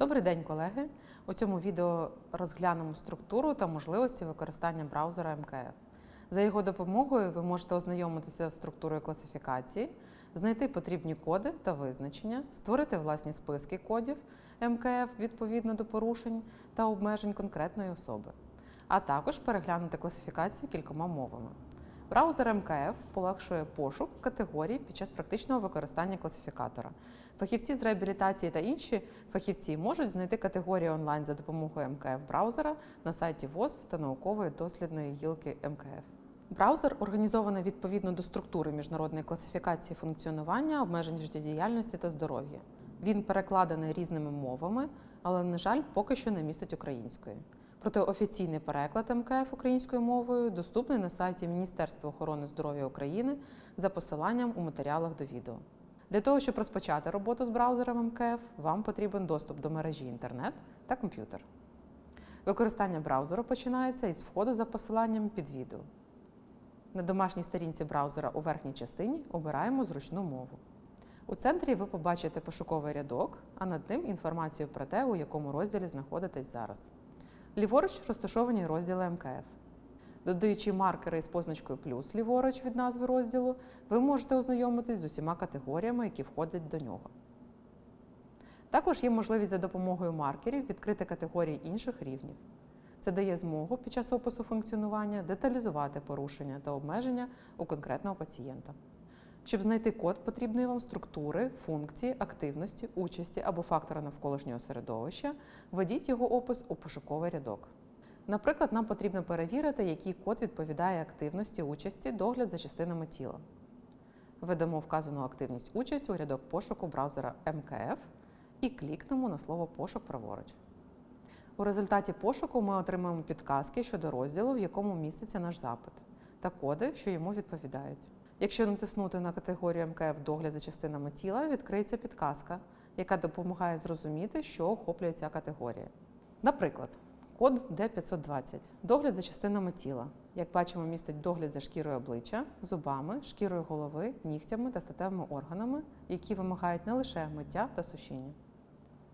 Добрий день, колеги! У цьому відео розглянемо структуру та можливості використання браузера МКФ. За його допомогою ви можете ознайомитися з структурою класифікації, знайти потрібні коди та визначення, створити власні списки кодів МКФ відповідно до порушень та обмежень конкретної особи, а також переглянути класифікацію кількома мовами. Браузер МКФ полегшує пошук категорій під час практичного використання класифікатора. Фахівці з реабілітації та інші фахівці можуть знайти категорії онлайн за допомогою МКФ браузера на сайті ВОЗ та наукової дослідної гілки МКФ. Браузер організований відповідно до структури міжнародної класифікації функціонування, обмежень життєдіяльності та здоров'я. Він перекладений різними мовами, але, на жаль, поки що не містить української. Проте офіційний переклад МКФ українською мовою доступний на сайті Міністерства охорони здоров'я України за посиланням у матеріалах до відео. Для того, щоб розпочати роботу з браузером МКФ, вам потрібен доступ до мережі інтернет та комп'ютер. Використання браузеру починається із входу за посиланням під відео. На домашній сторінці браузера у верхній частині обираємо зручну мову. У центрі ви побачите пошуковий рядок, а над ним інформацію про те, у якому розділі знаходитесь зараз. Ліворуч розташовані розділи МКФ. Додаючи маркери із позначкою плюс ліворуч від назви розділу, ви можете ознайомитись з усіма категоріями, які входять до нього. Також є можливість за допомогою маркерів відкрити категорії інших рівнів. Це дає змогу під час опису функціонування деталізувати порушення та обмеження у конкретного пацієнта. Щоб знайти код потрібної вам структури, функції, активності, участі або фактора навколишнього середовища, введіть його опис у пошуковий рядок. Наприклад, нам потрібно перевірити, який код відповідає активності участі догляд за частинами тіла. Введемо вказану активність участь у рядок пошуку браузера МКФ і клікнемо на слово пошук праворуч. У результаті пошуку ми отримаємо підказки щодо розділу, в якому міститься наш запит, та коди, що йому відповідають. Якщо натиснути на категорію МКФ догляд за частинами тіла, відкриється підказка, яка допомагає зрозуміти, що охоплює ця категорія. Наприклад, код D520 догляд за частинами тіла. Як бачимо, містить догляд за шкірою обличчя, зубами, шкірою голови, нігтями та статевими органами, які вимагають не лише миття та сушіння.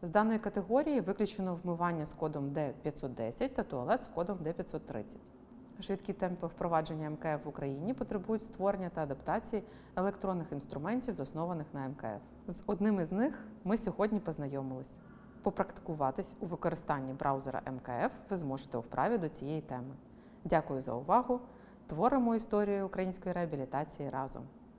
З даної категорії виключено вмивання з кодом D510 та туалет з кодом D530. Швидкі темпи впровадження МКФ в Україні потребують створення та адаптації електронних інструментів, заснованих на МКФ. З одним із них ми сьогодні познайомились. Попрактикуватись у використанні браузера МКФ ви зможете у вправі до цієї теми. Дякую за увагу! Творимо історію української реабілітації разом.